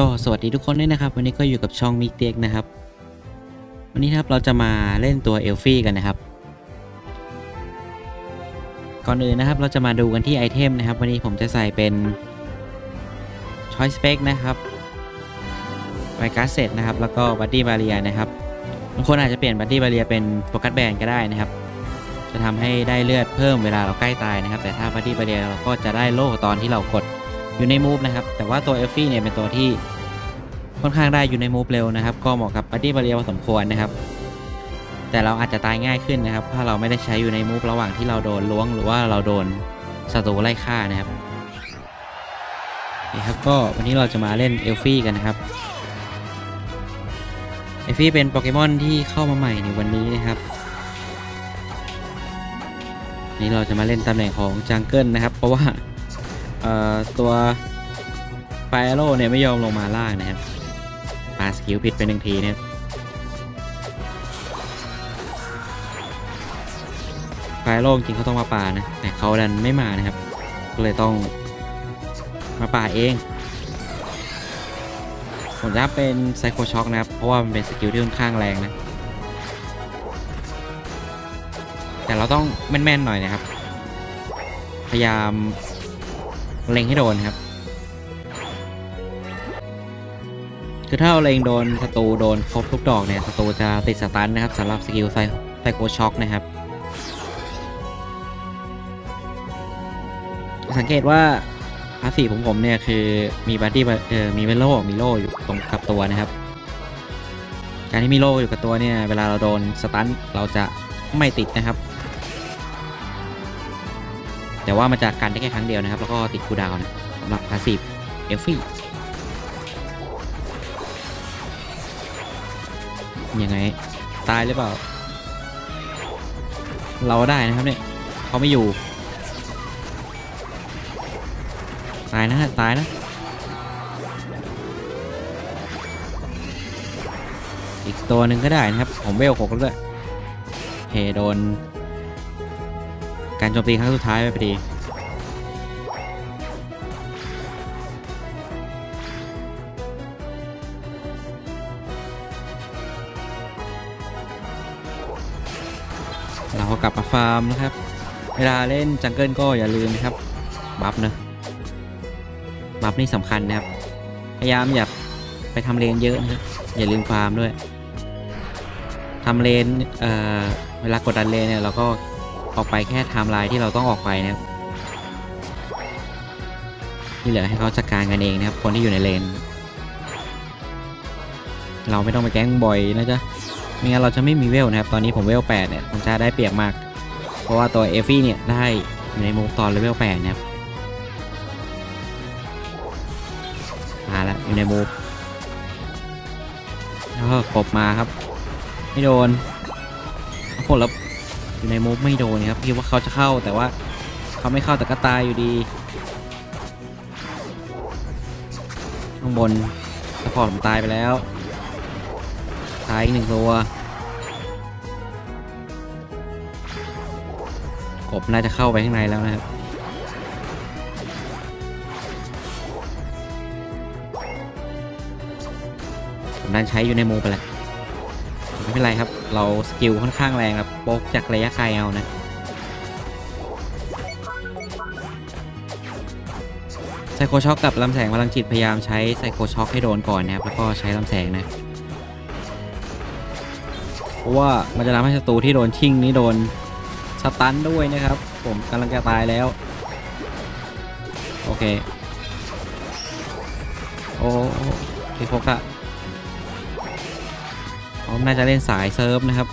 ก็สวัสดีทุกคนด้วยนะครับ วันนี้ก็อยู่กับช่องมิกเต็กนะครับ วันนี้ครับเราจะมาเล่นตัวเอลฟี่กันนะครับ ก่อนอื่นนะครับเราจะมาดูกันที่ไอเทมนะครับ วันนี้ผมจะใส่เป็น Choice Spec นะครับไวกัสเซตนะครับ แล้วก็บัดดี้บาเรียนะครับบางคนอาจจะเปลี่ยนบัดดี้บาเรียเป็นโฟกัสแบนก็ได้นะครับ จะทำให้ได้เลือดเพิ่มเวลาเราใกล้ตายนะครับ แต่ถ้าบัดดี้บาเรียเราก็จะได้โล่ตอนที่เรากด อยู่ในมูฟนะครับ แต่ว่าตัวเอลฟี่เนี่ยเป็นตัวที่ค่อนข้างได้อยู่ในมูฟเร็วนะครับ ก็เหมาะกับบัดดี้บาเรียพอสมควรนะครับ แต่เราอาจจะตายง่ายขึ้นนะครับ ถ้าเราไม่ได้ใช้อยู่ในมูฟระหว่างที่เราโดนล้วง หรือว่าเราโดนศัตรูไล่ฆ่านะครับนี่ครับก็วันนี้เราจะมาเล่นเอลฟี่กันนะครับเอลฟี่เป็นโปเกมอนที่เข้ามาใหม่ในวันนี้นะครับนี่เราจะมาเล่นตำแหน่งของจังเกิลนะครับ เพราะว่า ตัวไฟโร่เนี่ยไม่ยอมลงมาล่างนะครับปาสกิลผิดไปหนึ่งทีเนี่ยไฟโร่จริงเขาต้องมาป่านะแต่เขาดันไม่มานะครับ ก็เลยต้องมาป่าเองผมจะเป็นไซโคช็อคนะครับ เพราะว่ามันเป็นสกิลที่ค่อนข้างแรงนะ แต่เราต้องแม่นๆหน่อยนะครับ พยายาม เล็งให้โดนครับ คือถ้าเราเล็งโดนศัตรูโดนครบทุกดอกเนี่ยศัตรูจะติดสตันนะครับสำหรับสกิลไซไซโคช็อกนะครับ สังเกตว่าพาสซีฟของผมเนี่ยคือมีบัดดี้เออมีเวลโลมีโล่อยู่ตรงกับตัวนะครับ การที่มีโล่อยู่กับตัวเนี่ยเวลาเราโดนสตันเราจะไม่ติดนะครับ แต่ว่ามันจะกันได้แค่ครั้งเดียวนะครับ แล้วก็ติดคูดาวนะสำหรับพาสซีฟเอลฟี่ยังไง ตายหรือเปล่า เราได้นะครับเนี่ยเขาไม่อยู่ ตายนะตายนะอีกตัวหนึ่งก็ได้นะครับ ผมเวลหกแล้วด้วยเคโดน การโจมตีครั้งสุดท้ายไปพอดีเราก็กลับมาฟาร์มนะครับ เวลาเล่นจังเกิลก็อย่าลืมนะครับ บัฟนะ บัฟนี่สำคัญนะครับ พยายามอย่าไปทำเลนเยอะนะครับ อย่าลืมฟาร์มด้วยทำเลน เอ่อ เวลากดดันเลนเนี่ยเราก็ ออกไปแค่ไทม์ไลน์ที่เราต้องออกไปนะครับที่เหลือให้เขาจัดการกันเองนะครับ คนที่อยู่ในเลน เราไม่ต้องไปแก๊งบ่อยนะจ๊ะไม่งั้นเราจะไม่มีเวลนะครับ ตอนนี้ผมเวล8เนี่ยผมจะได้เปรียบมาก เพราะว่าตัวเอฟฟี่เนี่ยได้อยู่ในมูฟตอนเลเวล8นะครับมาแล้วอยู่ในมูฟแล้วก็กบมาครับ ไม่โดนโอ้โหแล้ว อยู่ในมูฟไม่โดนครับคิดว่าเขาจะเข้าแต่ว่าเขาไม่เข้าแต่ก็ตายอยู่ดีข้างบนสปอร์ตผมตายไปแล้วตายอีกหนึ่งตัวกบน่าจะเข้าไปข้างในแล้วนะครับผมดันใช้อยู่ในมูไปแล้ว ไม่เป็นไรครับ เราสกิลค่อนข้างแรงครับโป๊กจากระยะไกลเอานะไซโคช็อคกับลำแสงพลังจิตพยายามใช้ไซโคช็อคให้โดนก่อนนะครับ แล้วก็ใช้ลำแสงนะ เพราะว่ามันจะทำให้ศัตรูที่โดนชิงนี้โดนสตันด้วยนะครับ ผมกำลังจะตายแล้ว โอเค โอ้พี่พกอะ เขาน่าจะเล่นสายเซิร์ฟนะครับ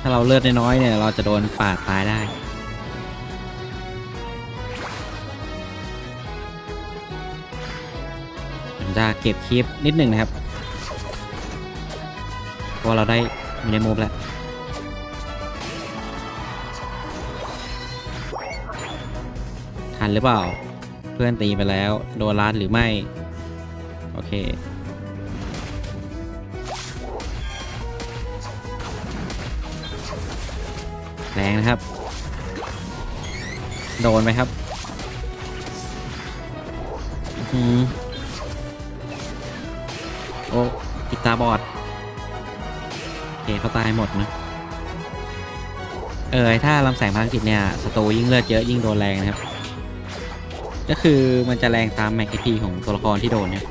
ถ้าเราเลือดน้อยเนี่ย เราจะโดนปาดตายได้จะเก็บคลิปนิดหนึ่งนะครับเพราะเราได้มีในมูฟแล้วทันหรือเปล่า เพื่อนตีไปแล้ว โดนลัดหรือไม่ โอเค แรงนะครับ โดนไหมครับอื้อหือตาบอดเคเขาตายหมดนะ เออถ้าลำแสงพลังจิตเนี่ยศัตรูยิ่งเลือดเยอะยิ่งโดนแรงนะครับ ก็คือมันจะแรงตามแม็กพีของตัวละครที่โดนเนี่ย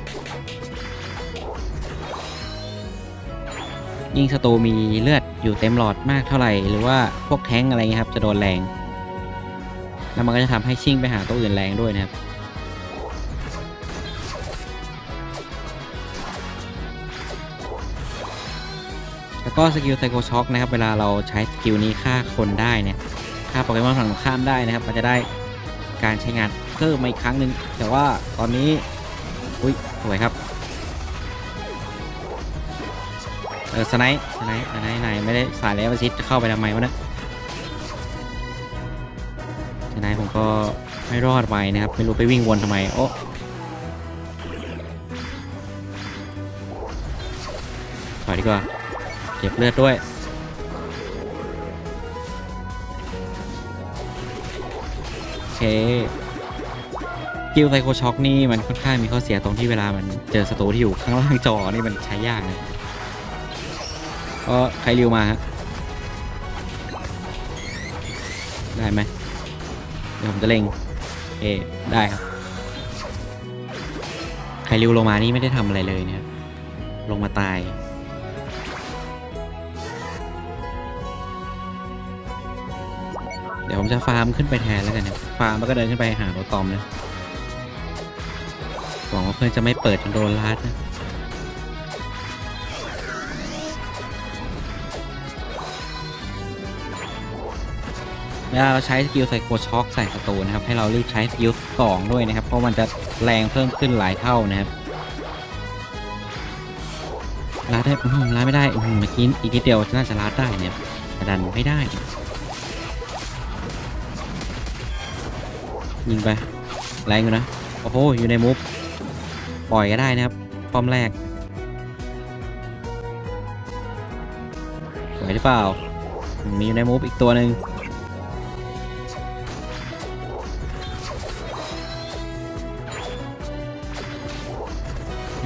ยิ่งศัตรูมีเลือดอยู่เต็มหลอดมากเท่าไหร่ หรือว่าพวกแท้งอะไรเงี้ยครับ จะโดนแรง แล้วมันก็จะทำให้ชิ่งไปหาตัวอื่นแรงด้วยนะครับ แล้วก็สกิลไซโคช็อคนะครับ เวลาเราใช้สกิลนี้ฆ่าคนได้เนี่ยฆ่าโปเกมอนฝั่งตรงข้ามได้นะครับ มันจะได้การใช้งานเพิ่มมาอีกครั้งหนึ่งแต่ว่าตอนนี้ อุ้ยสวยครับ เออสไนป์สไนป์สไนป์ไหนไม่ได้สายแล้วประชิดจะเข้าไปทำไมวะเนะสไนป์ผมก็ไม่รอดไปนะครับไม่รู้ไปวิ่งวนทำไมโอ้ถอยดีกว่าเก็บเลือดด้วยโอเคกิลไซโคช็อกนี่มันค่อนข้างมีข้อเสียตรงที่เวลามันเจอศัตรูที่อยู่ข้างล่างจอนี่มันใช้ยากนะ ก็ใครริวมาฮะ ได้ไหมเดี๋ยวผมจะเล็ง เอ ได้ครับ ใครริวลงมานี่ไม่ได้ทำอะไรเลยเนี่ย ลงมาตายเดี๋ยวผมจะฟาร์มขึ้นไปแทนแล้วกันนะฟาร์มแล้วก็เดินขึ้นไปหาโรตอมนะ หวังว่าเพื่อนจะไม่เปิดจนโดนลาดนะ เวลาเราใช้สกิลไซโคช็อคใส่ศัตรูนะครับ ให้เรารีบใช้สกิลสองด้วยนะครับ เพราะมันจะแรงเพิ่มขึ้นหลายเท่านะครับลาดได้อื้อหือลาดไม่ได้อื้อหือเมื่อกี้อีกนิดเดียวน่าจะลาดได้เนี่ยแต่ดันไม่ได้ ยิงไปแรงอยู่นะ โอ้โห อยู่ในมุฟปล่อยก็ได้นะครับป้อมแรกสวยหรือเปล่า มีอยู่ในมุฟอีกตัวหนึ่ง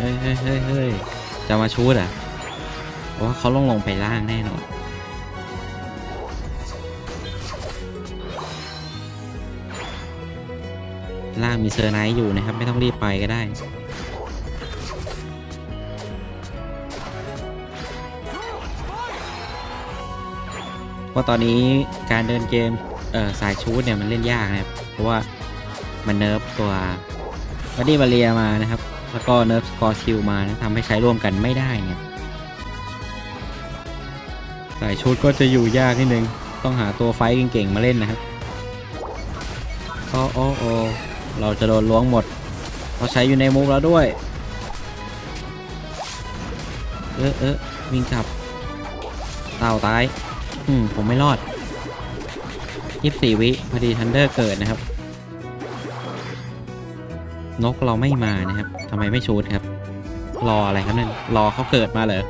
ฮ้ยเฮ้ยเฮ้ยจะมาชูดอะว่าเขาลงลงไปล่างแน่นอนล่างมีเซอร์ไนท์อยู่นะครับ ไม่ต้องรีบไปก็ได้เพราะตอนนี้การเดินเกมเออสายชูดเนี่ยมันเล่นยากนะครับ เพราะว่ามันเนิร์ฟตัวบัดดี้บาเรียมานะครับ แล้วก็เนิร์ฟสกอร์ชิลมานะทำให้ใช้ร่วมกันไม่ได้เนี่ยสายชูดก็จะอยู่ยากนิดนึง ต้องหาตัวไฟเก่งๆมาเล่นนะครับโอ้โอ้โอเราจะโดนล้วงหมดเราใช้อยู่ในมุกแล้วด้วย เออเออวิ่งกลับเต่าตาย อืม ผมไม่รอด 24 วิพอดีทันเดอร์เกิดนะครับ นกเราไม่มานะครับทำไมไม่ชูดครับ รออะไรครับเนี่ยรอเขาเกิดมาเลย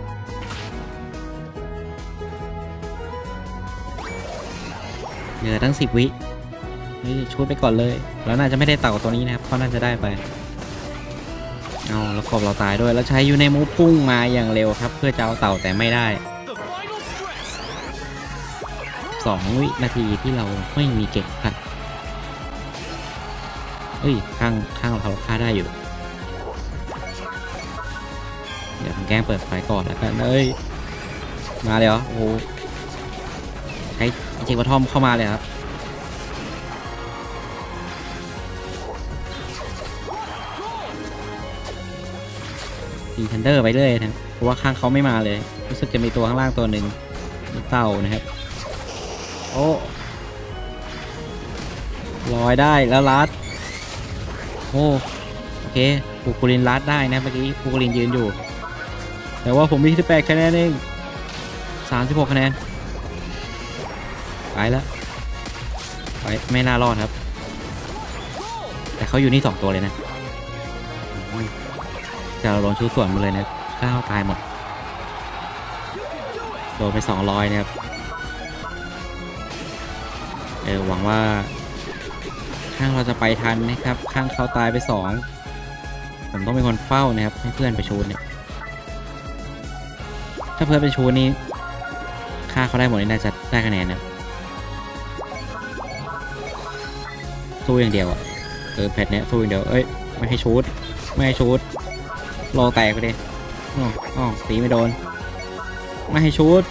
เหลือตั้ง 10 วิเฮ้ยชูดไปก่อนเลย แล้วน่าจะไม่ได้เต่าตัวนี้นะครับเพราะน่าจะได้ไปเอาแล้วกบเราตายด้วย แล้วใช้ยูในมูฟพุ่งมาอย่างเร็วครับ เพื่อจะเอาเต่าแต่ไม่ได้สองวินาทีที่เราไม่มีเก็บครับ เฮ้ยข้างข้างเราฆ่าได้อยู่ เดี๋ยวแกล้งเปิดไฟก่อนแล้วกันเอ้ยมาเลยเหรอโอ้โหใช้เจกวัทอมเข้ามาเลยครับดีทันเดอร์ไปเรื่อยนะเพราะว่าข้างเขาไม่มาเลย รู้สึกจะมีตัวข้างล่างตัวหนึ่งเต่านะครับ โอ้ลอยได้แล้วลัด โอ้โอเคปูกูลินลัดได้นะเมื่อกี้ปูกูลินยืนอยู่ แต่ว่าผมมี18คะแนนเอง36คะแนน ไปแล้วไปไม่น่ารอดครับ แต่เขาอยู่นี่สองตัวเลยนะจะเราลงชุดส่วนมาเลยนะข้าวตายหมด โดนไปสองร้อยนะครับ เออหวังว่า ข้างเราจะไปทันนะครับ ข้างเขาตายไปสองผมต้องเป็นคนเฝ้านะครับ ให้เพื่อนไปชูนเนี่ย ถ้าเพิร์ดเป็นชูนี่ฆ่าเขาได้หมดนี่น่าจะได้คะแนนนะสู้อย่างเดียวอะเออแพทเนี้ยสู้อย่างเดียว เอ้ยไม่ให้ชูดไม่ให้ชูดรอแตกไปเลยอ๋ออ๋อตีไม่โดน ไม่ให้ชูด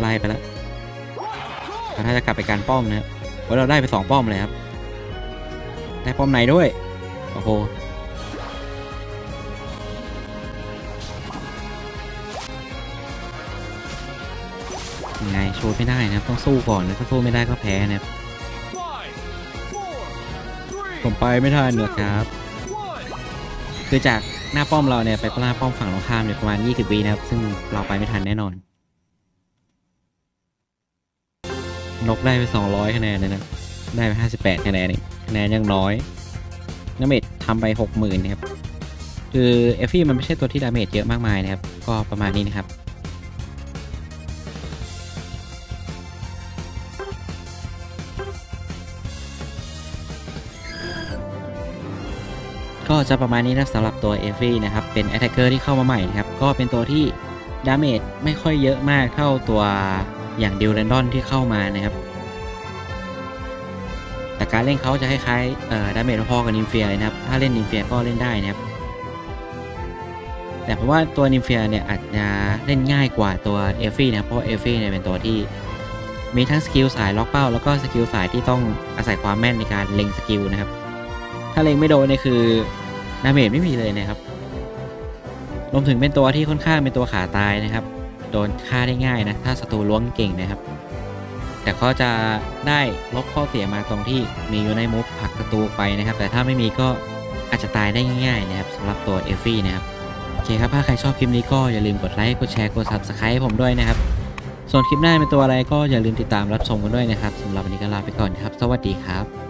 ไล่ไปและแต่ถ้าจะกลับไปการป้อมนะครับเพราะเราได้ไปสองป้อมเลยครับ ได้ป้อมไหนด้วย โอ้โห ยังไงชูดไม่ได้นะครับ ต้องสู้ก่อนนะถ้าสู้ไม่ได้ก็แพ้นะครับผมไปไม่ทันหรอกครับคือจากหน้าป้อมเราเนี่ยไปหน้าป้อมฝั่งตรงข้ามเนี่ยประมาณ 20วินะครับ ซึ่งเราไปไม่ทันแน่นอน นกได้ไป 200 คะแนนเลยนะ ได้ไป 58 คะแนนเองคะแนนยังน้อยน้าเมจทำไป 60,000นะครับคือเอฟฟี่มันไม่ใช่ตัวที่ดาเมจเยอะมากมายนะครับ ก็ประมาณนี้นะครับก็จะประมาณนี้นะสำหรับตัวเอฟฟี่นะครับ เป็น a t t a c k e r ที่เข้ามาใหม่นะครับ ก็เป็นตัวที่ดาเมจไม่ค่อยเยอะมากเท่าตัว อย่างเดิวเรนดอนที่เข้ามานะครับ แต่การเล่นเขาจะคล้ายๆดาเมจพอกับนิมเฟียนะครับ ถ้าเล่นนิมเฟียก็เล่นได้นะครับ แต่ผมว่าตัวนิมเฟียเนี่ยอาจจะเล่นง่ายกว่าตัวเอฟฟี่นะครับ เพราะเอฟฟี่เนี่ยเป็นตัวที่มีทั้งสกิลสายล็อกเป้าแล้วก็สกิลสายที่ต้องอาศัยความแม่นในการเล็งสกิลนะครับ ถ้าเล็งไม่โดนเนี่ยคือดาเมจไม่มีเลยนะครับรวมถึงเป็นตัวที่ค่อนข้างเป็นตัวขาตายนะครับ โดนฆ่าได้ง่ายนะ ถ้าศัตรูล้วงเก่งนะครับ แต่ก็จะได้ลบข้อเสียมาตรงที่มีอยู่ในมุกผักศัตรูไปนะครับ แต่ถ้าไม่มีก็อาจจะตายได้ง่ายๆนะครับสำหรับตัวเอฟฟี่นะครับโอเคครับ ถ้าใครชอบคลิปนี้ก็อย่าลืมกดไลค์กดแชร์กด subscribe ให้ผมด้วยนะครับ ส่วนคลิปหน้าเป็นตัวอะไรก็อย่าลืมติดตามรับชมกันด้วยนะครับสำหรับวันนี้ก็ลาไปก่อนครับ สวัสดีครับ